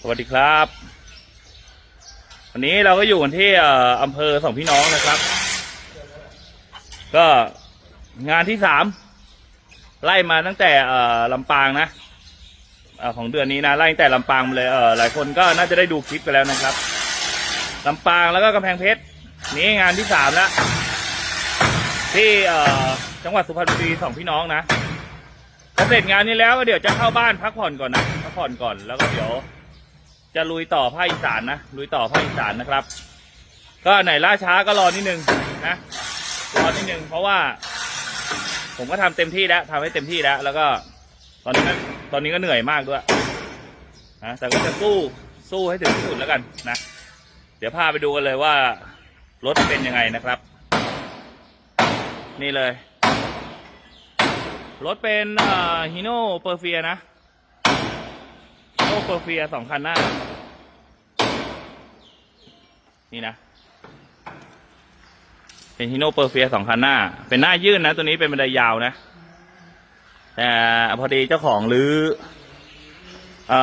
สวัสดีครับ วันนี้เราก็อยู่กันที่อำเภอสองพี่น้องนะครับ ก็งานที่สามไล่มาตั้งแต่เอ่อลำปางนะอของเดือนนี้นะไล่ตั้งแต่ลำปางมาเลยเออหลายคนก็น่าจะได้ดูคลิปไปแล้วนะครับลำปางแล้วก็กำแพงเพชรนี่งานที่สามแล้วที่เอจังหวัดสุพรรณบุรีสองพี่น้องนะพอเสร็จงานนี้แล้วเดี๋ยวจะเข้าบ้านพักผ่อนก่อนนะพักผ่อนก่อนแล้วก็เดี๋ยว จะลุยต่อภาคอีสานนะลุยต่อภาคอีสานนะครับ ก็ไหนล่าช้าก็รอนิดนึงนะรอนิดนึงเพราะว่า ผมก็ทำเต็มที่แล้วทำให้เต็มที่แล้ว แล้วก็ ตอนนี้ก็ตอนนี้ก็เหนื่อยมากด้วยนะแต่ก็จะสู้สู้ให้ถึงที่สุดแล้วกันนะเดี๋ยวพาไปดูกันเลยว่ารถเป็นยังไงนะครับ นี่เลยรถเป็นฮิโน่เปอร์เฟียนะ โอเปอร์เฟียสองคันหน้า นี่นะ เป็นฮิโนเปอร์เฟียสองคันหน้า เป็นหน้ายื่นนะ ตัวนี้เป็นบันไดยาวนะ แต่พอดีเจ้าของรื้ออ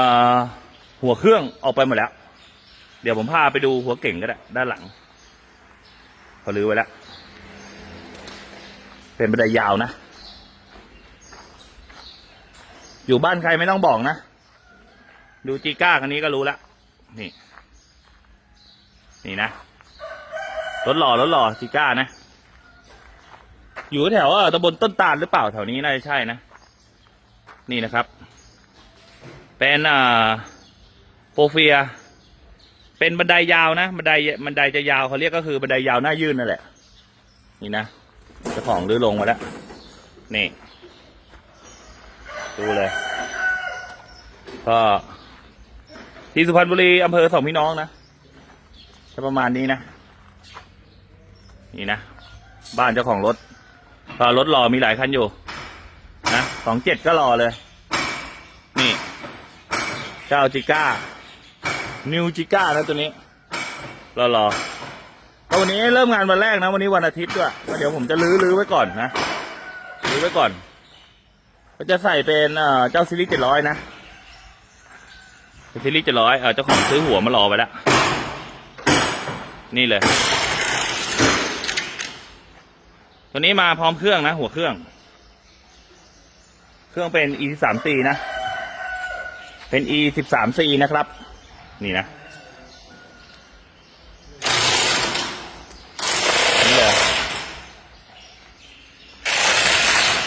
หัวเครื่องออกไปหมดแล้ว เดี๋ยวผมพาไปดูหัวเก่งก็ได้ด้านหลังเขารื้อไว้แล้ว เป็นบันไดยาวนะ อยู่บ้านใครไม่ต้องบอกนะ ดูจีก้าคันนี้ก็รู้แล้วนี่ นี่นะรถหล่อรถหล่อจีก้านะ อยู่แถวเอ่อตำบลต้นตาลหรือเปล่าแถวนี้น่าจะใช่นะ นี่นะครับ เป็นอ่าโปรเฟีย เป็นบันไดยาวนะ บันไดบันไดจะยาวเขาเรียกก็คือบันไดยาวหน้ายื่นนั่นแหละ นี่นะเจ้าของรื้อลงมาแล้ว นี่ ดูเลย ก็ ที่สุพรรณบุรีอำเภอสองพี่น้องนะจะประมาณนี้นะ นี่นะ บ้านเจ้าของรถก็รถรอมีหลายคันอยู่ นะสองเจ็ดก็รอเลย นี่ เจ้าจิก้า นิวจิก้านะตัวนี้ รอรอก็วันนี้เริ่มงานวันแรกนะ วันนี้วันอาทิตย์ด้วยก็เดี๋ยวผมจะลื้อลื้อไว้ก่อนนะ ลื้อไว้ก่อน ก็จะใส่เป็นเจ้าซีรีส์เจ็ดร้อยนะ ซีรีส์เจ็ดร้อยเออเจ้าของซื้อหัวมารอไปแล้ว นี่เลย ตัวนี้มาพร้อมเครื่องนะ หัวเครื่อง เครื่องเป็น e สาม4นะ เป็น e สิบสาม4นะครับ นี่นะนี่เลย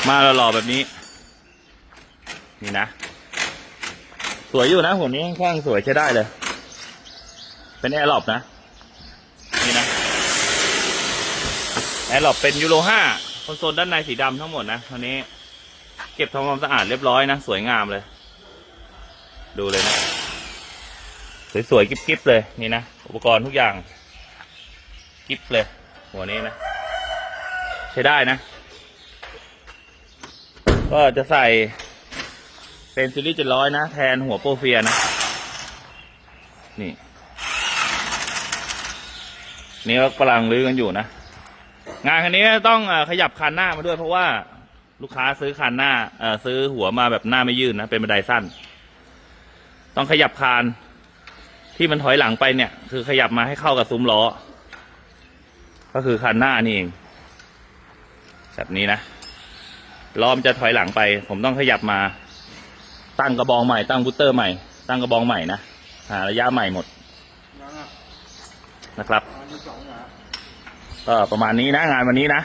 มาหล่อๆแบบนี้ นี่นะ สวยอยู่นะหัวนี้ค่อนข้างสวยใช้ได้เลย เป็นแอร์ล็อบนะ นี่นะ แอร์ล็อบเป็นยูโรห้าคอนโซลด้านในสีดำทั้งหมดนะตอนนี้ เก็บทำความสะอาดเรียบร้อยนะ สวยงามเลย ดูเลยนะ สวยๆกิ๊บๆเลยนี่นะ อุปกรณ์ทุกอย่าง กิ๊บเลย หัวนี้นะ ใช้ได้นะ ก็จะใส่ เป็นซีรีส์เจ็ดร้อยนะ แทนหัวโปรเฟียนะ นี่ นี่ก็กำลังรื้อกันอยู่นะ งานคันนี้ต้องขยับคันหน้ามาด้วยเพราะว่าลูกค้าซื้อคันหน้าเออซื้อหัวมาแบบหน้าไม่ยื่นนะ เป็นบันไดสั้น ต้องขยับคาน ที่มันถอยหลังไปเนี่ย คือขยับมาให้เข้ากับซุ้มล้อ ก็คือคันหน้านี่เอง แบบนี้นะล้อมจะถอยหลังไป ผมต้องขยับมา ตั้งกระบองใหม่ตั้งบูตเตอร์ใหม่ ตั้งกระบองใหม่นะหาระยะใหม่หมดนะครับ ก็ประมาณนี้นะงานวันนี้นะ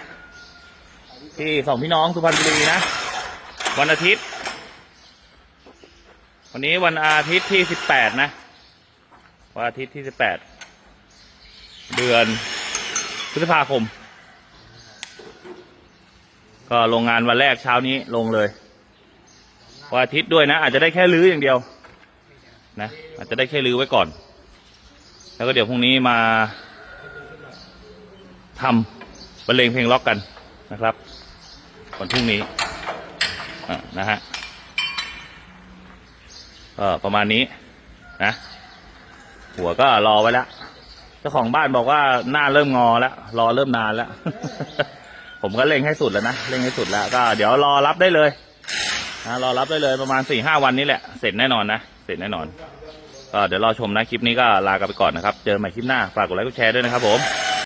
ที่สองพี่น้องสุพรรณบุรีนะ วันอาทิตย์ วันนี้วันอาทิตย์ที่สิบแปดนะ วันอาทิตย์ที่สิบแปดเดือนพฤษภาคม ก็ลงงานวันแรกเช้านี้ลงเลย วันอาทิตย์ด้วยนะ อาจจะได้แค่ลื้ออย่างเดียว นะ อาจจะได้แค่ลื้อไว้ก่อน แล้วก็เดี๋ยวพรุ่งนี้มาทำบรรเลงเพลงล็อกกันนะครับวันพรุ่งนี้อะนะฮะก็ประมาณนี้นะหัวก็รอไว้แล้วเจ้าของบ้านบอกว่าหน้าเริ่มงอแล้วรอเริ่มนานแล้ว ผมก็เร่งให้สุดแล้วนะเร่งให้สุดแล้วก็เดี๋ยวรอรับได้เลย นะรอรับได้เลยประมาณสี่ห้าวันนี้แหละ เสร็จแน่นอนนะ เสร็จแน่นอน ก็เดี๋ยวรอชมนะคลิปนี้ก็ลากันไปก่อนนะครับ เจอใหม่คลิปหน้า ฝากกดไลค์กดแชร์ด้วยนะครับผม